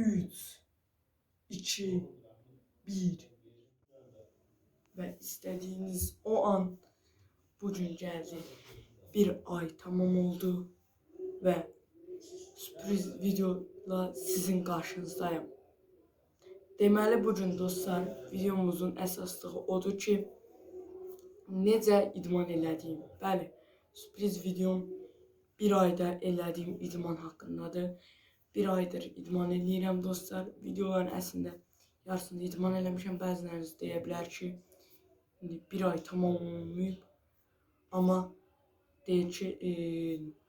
3 2 1 ve istediğiniz o an bugün geldi. Bir ay tamam oldu ve sürpriz videola sizin karşınızdayım. Deməli bu gün dostlar videomuzun əsaslığı odur ki, necə idman elədiyim. Bəli, sürpriz videom bir ayda elədiyim idman haqqındadır. Bir aydır idman eləyirəm dostlar. Videoların əslində yarısında idman eləmişəm. Bəziləriniz deyə bilər ki, indi bir ay tamam olmayıb. Amma deyir ki, e,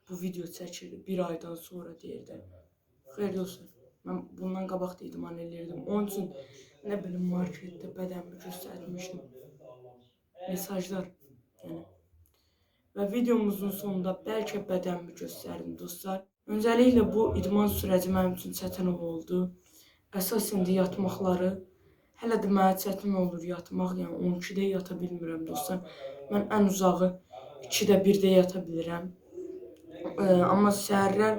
bu video çəkilir bir aydan sonra deyir də. Xeyr dostlar. Mən bundan qabaq da idman eləyirdim. Onun üçün nə bilim marketdə bədənimi göstərmişdim. Mesajlar yəni. Və videomuzun sonunda bəlkə bədənimi göstərdim dostlar. Öncəliklə bu idman sürəci mənim üçün çətin oldu. Əsas indi yatmaqları hələ də mənə çətin olur yatmaq. Yəni 12-də yata bilmirəm dostlar. Mən ən uzağı 2-də 1-də yata bilirəm. Ee, amma səhərlər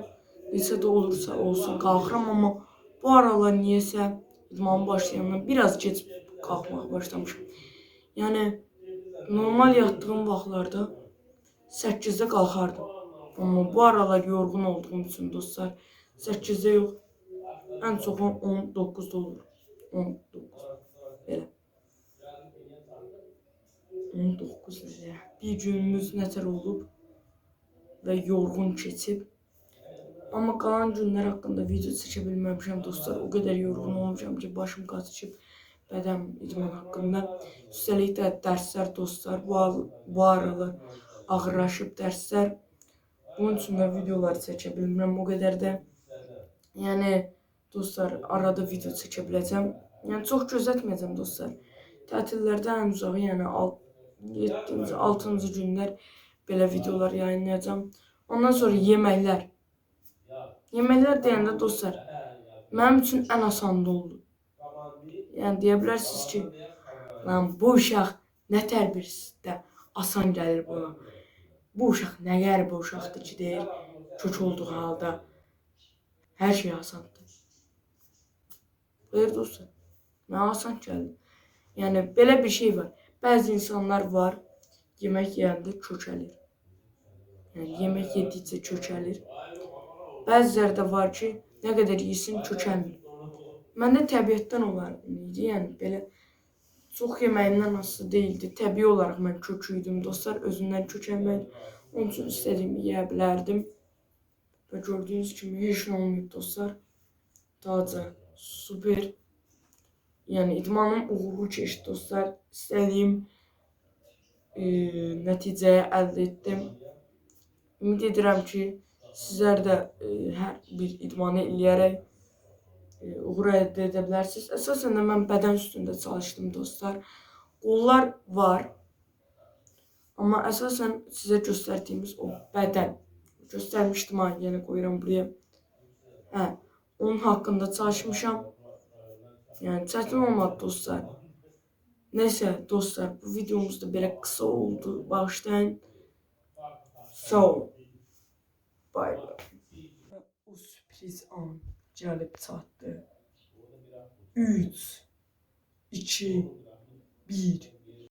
necə də olursa olsun qalxıram amma bu aralar niyəsə idman başlayandan biraz gec qalxmağa başlamışam. Yəni normal yatdığım vaxtlarda 8-də qalxardım. Amma bu aralar yorğun olduğum üçün dostlar 8-də yox, ən çoxu 19-da olur. 19 belə. 19 nədir? Bir günümüz nətər olub və yorğun keçib. Amma qalan günlər haqqında video çəkə bilməmişəm dostlar. O qədər yorğun olmuşam ki, başım qatışıb bədən idman haqqında. Üstəlik də dərslər dostlar, bu, bu aralar ağırlaşıb dərslər. Bunun üçün də videolar bilmirəm o qədər də. Yəni dostlar, arada video çəkə biləcəm. Yəni çox dostlar. Tətillərdə ən uzağı, yəni 7-ci, 6-cı günlər videolar yayınlayacağam. Ondan sonra yeməklər. Yeməklər deyəndə dostlar, mənim üçün ən asanı oldu. Yəni deyə bilərsiniz ki, lan bu uşaq nə tərbiyəsizdə asan gəlir buna. Bu uşaq nə qəribə uşaqdır ki, deyir, kök olduğu halda hər şey asandır. Xeyr dostlar, mənə asan gəldi. Yəni belə bir şey var. Bəzi insanlar var, yemək yeyəndə kökəlir. Yəni yemək yedikcə kökəlir. Bəziləri var ki, nə qədər yesin kökəlmir. Məndə təbiətdən olan idi, yəni belə çox yeməyimdən asılı deyildi. Təbii olaraq mən köküydüm dostlar, özündən kökəlmək. Onun üçün istədiyimi yeyə bilərdim. Və gördüyünüz kimi heç nə olmayıb dostlar. Taca, super. Yəni idmanım uğurlu keçdi dostlar. İstədiyim e, nəticəyə əldə etdim. Ümid edirəm ki, sizlər də e, hər bir idmanı eləyərək uğur əldə edə bilərsiniz. Əsasən də mən bədən üstündə çalışdım dostlar. Qollar var. Amma əsasən sizə göstərdiyimiz o bədən. Göstərmişdim ha, yenə qoyuram buraya. Hə, onun haqqında çalışmışam. Yəni çətin olmadı dostlar. Neyse dostlar bu videomuz da belə qısa oldu. Bağışlayın. Sağ bay. O sürpriz an gəlib çatdı. 3 2 1